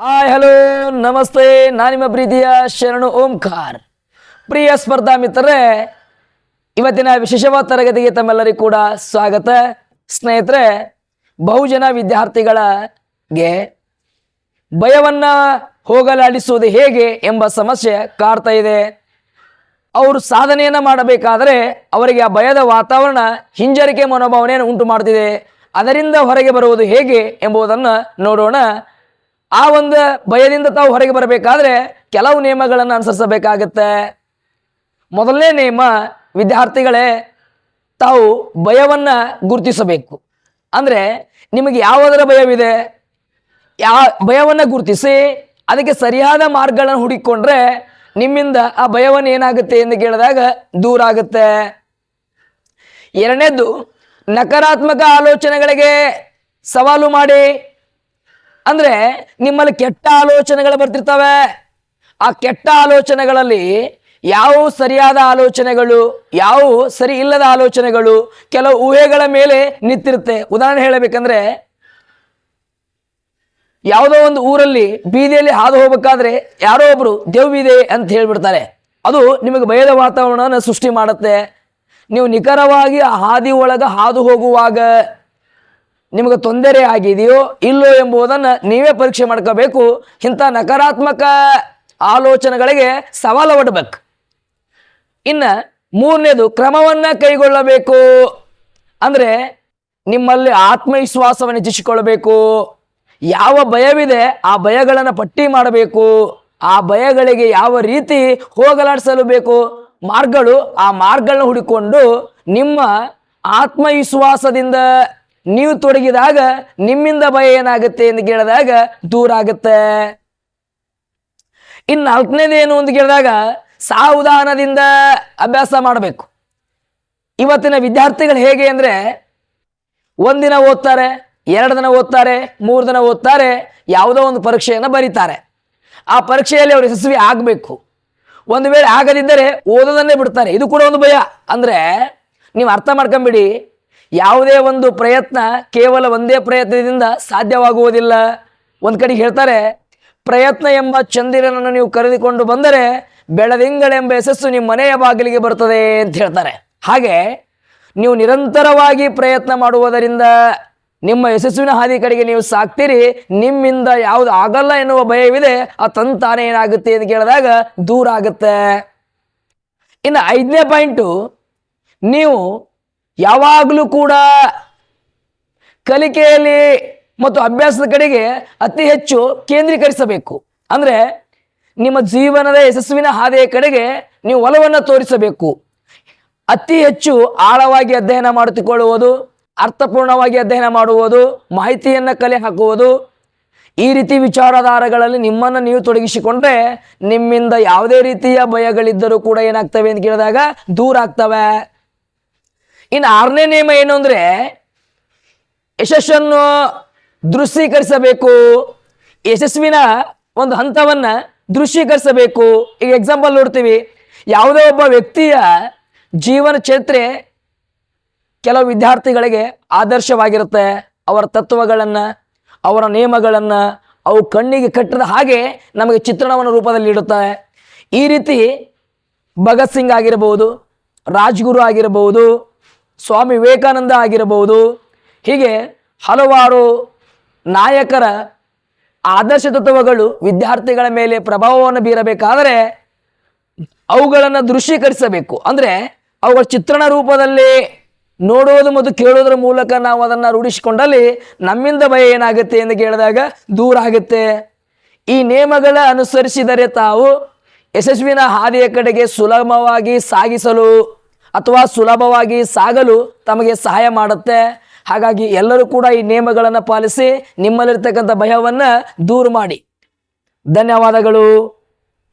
Hi hello ನಮಸ್ತೆ. ನಾನು ನಿಮ್ಮ ಪ್ರೀತಿಯ ಶರಣು ಓಂಕಾರ್. ಪ್ರಿಯ ಸ್ಪರ್ಧಾ ಮಿತ್ರರೇ, ಇವತ್ತಿನ ವಿಶೇಷವಾದ ತರಗತಿಗೆ ತಮ್ಮೆಲ್ಲರಿಗೂ ಕೂಡ ಸ್ವಾಗತ. ಸ್ನೇಹಿತರೆ, ಬಹುಜನ ವಿದ್ಯಾರ್ಥಿಗಳಿಗೆ ಭಯವನ್ನ ಹೋಗಲಾಡಿಸುವುದು ಹೇಗೆ ಎಂಬ ಸಮಸ್ಯೆ ಕಾಡ್ತಾ ಇದೆ. ಅವರು ಸಾಧನೆಯನ್ನು ಮಾಡಬೇಕಾದರೆ ಅವರಿಗೆ ಆ ಭಯದ ವಾತಾವರಣ, ಹಿಂಜರಿಕೆ ಮನೋಭಾವನೆಯನ್ನು ಉಂಟು ಮಾಡ್ತಿದೆ ಅದರಿಂದ ಹೊರಗೆ ಬರುವುದು ಹೇಗೆ ಎಂಬುದನ್ನು ನೋಡೋಣ. ಆ ಒಂದು ಭಯದಿಂದ ತಾವು ಹೊರಗೆ ಬರಬೇಕಾದ್ರೆ ಕೆಲವು ನಿಯಮಗಳನ್ನು ಅನುಸರಿಸಬೇಕಾಗತ್ತೆ. ಮೊದಲನೇ ನಿಯಮ, ವಿದ್ಯಾರ್ಥಿಗಳೇ ತಾವು ಭಯವನ್ನು ಗುರುತಿಸಬೇಕು. ಅಂದರೆ ನಿಮಗೆ ಯಾವುದರ ಭಯವಿದೆ? ಯಾ ಭಯವನ್ನು ಗುರುತಿಸಿ ಅದಕ್ಕೆ ಸರಿಯಾದ ಮಾರ್ಗಗಳನ್ನು ಹುಡುಕಿಕೊಂಡ್ರೆ ನಿಮ್ಮಿಂದ ಆ ಭಯವನ್ನು ಏನಾಗುತ್ತೆ ಎಂದು ಕೇಳಿದಾಗ ದೂರ ಆಗುತ್ತೆ. ಎರಡನೇದು ನಕಾರಾತ್ಮಕ ಆಲೋಚನೆಗಳಿಗೆ ಸವಾಲು ಮಾಡಿ. ಅಂದ್ರೆ ನಿಮ್ಮಲ್ಲಿ ಕೆಟ್ಟ ಆಲೋಚನೆಗಳು ಬರ್ತಿರ್ತವೆ. ಆ ಕೆಟ್ಟ ಆಲೋಚನೆಗಳಲ್ಲಿ ಯಾವ ಸರಿಯಾದ ಆಲೋಚನೆಗಳು, ಯಾವ ಸರಿ ಇಲ್ಲದ ಆಲೋಚನೆಗಳು ಕೆಲವು ಊಹೆಗಳ ಮೇಲೆ ನಿಂತಿರುತ್ತೆ. ಉದಾಹರಣೆ ಹೇಳಬೇಕಂದ್ರೆ, ಯಾವುದೋ ಒಂದು ಊರಲ್ಲಿ ಬೀದಿಯಲ್ಲಿ ಹಾದು ಹೋಗ್ಬೇಕಾದ್ರೆ ಯಾರೋ ಒಬ್ರು ದೇವಿದೆ ಅಂತ ಹೇಳ್ಬಿಡ್ತಾರೆ. ಅದು ನಿಮಗೆ ಭಯದ ವಾತಾವರಣನ ಸೃಷ್ಟಿ ಮಾಡುತ್ತೆ. ನೀವು ನಿಖರವಾಗಿ ಆ ಹಾದಿ ಒಳಗೆ ಹಾದು ಹೋಗುವಾಗ ನಿಮಗೆ ತೊಂದರೆ ಆಗಿದೆಯೋ ಇಲ್ಲೋ ಎಂಬುದನ್ನು ನೀವೇ ಪರೀಕ್ಷೆ ಮಾಡ್ಕೋಬೇಕು. ಇಂಥ ನಕಾರಾತ್ಮಕ ಆಲೋಚನೆಗಳಿಗೆ ಸವಾಲು ಒಡ್ಬೇಕು ಇನ್ನು ಮೂರನೇದು ಕ್ರಮವನ್ನು ಕೈಗೊಳ್ಳಬೇಕು. ಅಂದರೆ ನಿಮ್ಮಲ್ಲಿ ಆತ್ಮವಿಶ್ವಾಸವನ್ನು ಹೆಚ್ಚಿಸಿಕೊಳ್ಳಬೇಕು. ಯಾವ ಭಯವಿದೆ ಆ ಭಯಗಳನ್ನು ಪಟ್ಟಿ ಮಾಡಬೇಕು. ಆ ಭಯಗಳಿಗೆ ಯಾವ ರೀತಿ ಹೋಗಲಾಡಿಸಲು ಬೇಕು. ಮಾರ್ಗಗಳು ಆ ಮಾರ್ಗಗಳನ್ನ ಹುಡುಕೊಂಡು ನಿಮ್ಮ ಆತ್ಮವಿಶ್ವಾಸದಿಂದ ನೀವು ತೊಡಗಿದಾಗ ನಿಮ್ಮಿಂದ ಭಯ ಏನಾಗುತ್ತೆ ಎಂದು ಕೇಳಿದಾಗ ದೂರ ಆಗುತ್ತೆ. ಇನ್ನು ನಾಲ್ಕನೇದೇನು ಅಂತ ಕೇಳಿದಾಗ ಸಾವಧಾನದಿಂದ ಅಭ್ಯಾಸ ಮಾಡಬೇಕು. ಇವತ್ತಿನ ವಿದ್ಯಾರ್ಥಿಗಳು ಹೇಗೆ ಅಂದರೆ ಒಂದಿನ ಓದ್ತಾರೆ, ಎರಡು ದಿನ ಓದ್ತಾರೆ, ಮೂರು ದಿನ ಓದ್ತಾರೆ, ಯಾವುದೋ ಒಂದು ಪರೀಕ್ಷೆಯನ್ನು ಬರೀತಾರೆ. ಆ ಪರೀಕ್ಷೆಯಲ್ಲಿ ಅವರು ಯಶಸ್ವಿ ಆಗಬೇಕು. ಒಂದು ವೇಳೆ ಆಗದಿದ್ದರೆ ಓದೋದನ್ನೇ ಬಿಡ್ತಾರೆ. ಇದು ಕೂಡ ಒಂದು ಭಯ. ಅಂದರೆ ನೀವು ಅರ್ಥ ಮಾಡ್ಕೊಂಬಿಡಿ ಯಾವುದೇ ಒಂದು ಪ್ರಯತ್ನ ಕೇವಲ ಒಂದೇ ಪ್ರಯತ್ನದಿಂದ ಸಾಧ್ಯವಾಗುವುದಿಲ್ಲ. ಒಂದು ಕಡೆಗೆ ಹೇಳ್ತಾರೆ, ಪ್ರಯತ್ನ ಎಂಬ ಚಂದಿರನನ್ನು ನೀವು ಕರೆದುಕೊಂಡು ಬಂದರೆ ಬೆಳದಿಂಗಳೆಂಬ ಯಶಸ್ಸು ನಿಮ್ಮ ಮನೆಯ ಬಾಗಿಲಿಗೆ ಬರ್ತದೆ ಅಂತ ಹೇಳ್ತಾರೆ. ಹಾಗೆ, ನೀವು ನಿರಂತರವಾಗಿ ಪ್ರಯತ್ನ ಮಾಡುವುದರಿಂದ ನಿಮ್ಮ ಯಶಸ್ವಿನ ಹಾದಿ ಕಡೆಗೆ ನೀವು ಸಾಕ್ತೀರಿ, ನಿಮ್ಮಿಂದ ಯಾವುದು ಆಗಲ್ಲ ಎನ್ನುವ ಭಯವಿದೆ, ಆ ತಂತಾನೆ ಏನಾಗುತ್ತೆ ಅಂತ ಕೇಳಿದಾಗ ದೂರ ಆಗುತ್ತೆ. ಇನ್ನು ಐದನೇ ಪಾಯಿಂಟು, ನೀವು ಯಾವಾಗಲೂ ಕೂಡ ಕಲಿಕೆಯಲ್ಲಿ ಮತ್ತು ಅಭ್ಯಾಸದ ಕಡೆಗೆ ಅತಿ ಹೆಚ್ಚು ಕೇಂದ್ರೀಕರಿಸಬೇಕು. ಅಂದರೆ ನಿಮ್ಮ ಜೀವನದ ಯಶಸ್ವಿನ ಹಾದಿಯ ಕಡೆಗೆ ನೀವು ಒಲವನ್ನು ತೋರಿಸಬೇಕು. ಅತಿ ಹೆಚ್ಚು ಆಳವಾಗಿ ಅಧ್ಯಯನ ಮಾಡುತ್ತಿಕೊಳ್ಳುವುದು ಅರ್ಥಪೂರ್ಣವಾಗಿ ಅಧ್ಯಯನ ಮಾಡುವುದು, ಮಾಹಿತಿಯನ್ನು ಕಲೆ ಹಾಕುವುದು. ಈ ರೀತಿ ವಿಚಾರಧಾರಗಳಲ್ಲಿ ನಿಮ್ಮನ್ನು ನೀವು ತೊಡಗಿಸಿಕೊಂಡ್ರೆ ನಿಮ್ಮಿಂದ ಯಾವುದೇ ರೀತಿಯ ಭಯಗಳಿದ್ದರೂ ಕೂಡ ಏನಾಗ್ತವೆ ಅಂತ ಕೇಳಿದಾಗ ದೂರ ಆಗ್ತವೆ. ಇನ್ನು ಆರನೇ ನಿಯಮ ಏನು ಅಂದರೆ ಯಶಸ್ಸನ್ನು ದೃಶ್ಯೀಕರಿಸಬೇಕು. ಯಶಸ್ವಿನ ಒಂದು ಹಂತವನ್ನು ದೃಶ್ಯೀಕರಿಸಬೇಕು. ಈಗ ಎಕ್ಸಾಂಪಲ್ ನೋಡ್ತೀವಿ. ಯಾವುದೇ ಒಬ್ಬ ವ್ಯಕ್ತಿಯ ಜೀವನ ಚರಿತ್ರೆ ಕೆಲವು ವಿದ್ಯಾರ್ಥಿಗಳಿಗೆ ಆದರ್ಶವಾಗಿರುತ್ತೆ. ಅವರ ತತ್ವಗಳನ್ನು, ಅವರ ನಿಯಮಗಳನ್ನು, ಅವು ಕಣ್ಣಿಗೆ ಕಟ್ಟದ ಹಾಗೆ ನಮಗೆ ಚಿತ್ರಣವನ್ನು ರೂಪದಲ್ಲಿ ಇಡುತ್ತವೆ ಈ ರೀತಿ ಭಗತ್ ಸಿಂಗ್ ಆಗಿರಬಹುದು ರಾಜ್ಗುರು ಆಗಿರಬಹುದು ಸ್ವಾಮಿ ವಿವೇಕಾನಂದ ಆಗಿರಬಹುದು. ಹೀಗೆ ಹಲವಾರು ನಾಯಕರ ಆದರ್ಶ ತತ್ವಗಳು ವಿದ್ಯಾರ್ಥಿಗಳ ಮೇಲೆ ಪ್ರಭಾವವನ್ನು ಬೀರಬೇಕಾದರೆ ಅವುಗಳನ್ನು ದೃಶ್ಯೀಕರಿಸಬೇಕು. ಅಂದರೆ ಅವುಗಳ ಚಿತ್ರಣ ರೂಪದಲ್ಲಿ ನೋಡೋದು ಮತ್ತು ಕೇಳುವುದರ ಮೂಲಕ ನಾವು ಅದನ್ನು ರೂಢಿಸಿಕೊಂಡಲ್ಲಿ ನಮ್ಮಿಂದ ಭಯ ಏನಾಗುತ್ತೆ ಎಂದು ಕೇಳಿದಾಗ ದೂರ ಆಗುತ್ತೆ. ಈ ನಿಯಮಗಳ ಅನುಸರಿಸಿದರೆ ತಾವು ಯಶಸ್ವಿನ ಹಾದಿಯ ಕಡೆಗೆ ಸುಲಭವಾಗಿ ಸಾಗಿಸಲು ಅಥವಾ ಸುಲಭವಾಗಿ ಸಾಗಲು ತಮಗೆ ಸಹಾಯ ಮಾಡುತ್ತೆ. ಹಾಗಾಗಿ ಎಲ್ಲರೂ ಕೂಡ ಈ ನಿಯಮಗಳನ್ನು ಪಾಲಿಸಿ ನಿಮ್ಮಲ್ಲಿರ್ತಕ್ಕಂಥ ಭಯವನ್ನು ದೂರು ಮಾಡಿ. ಧನ್ಯವಾದಗಳು.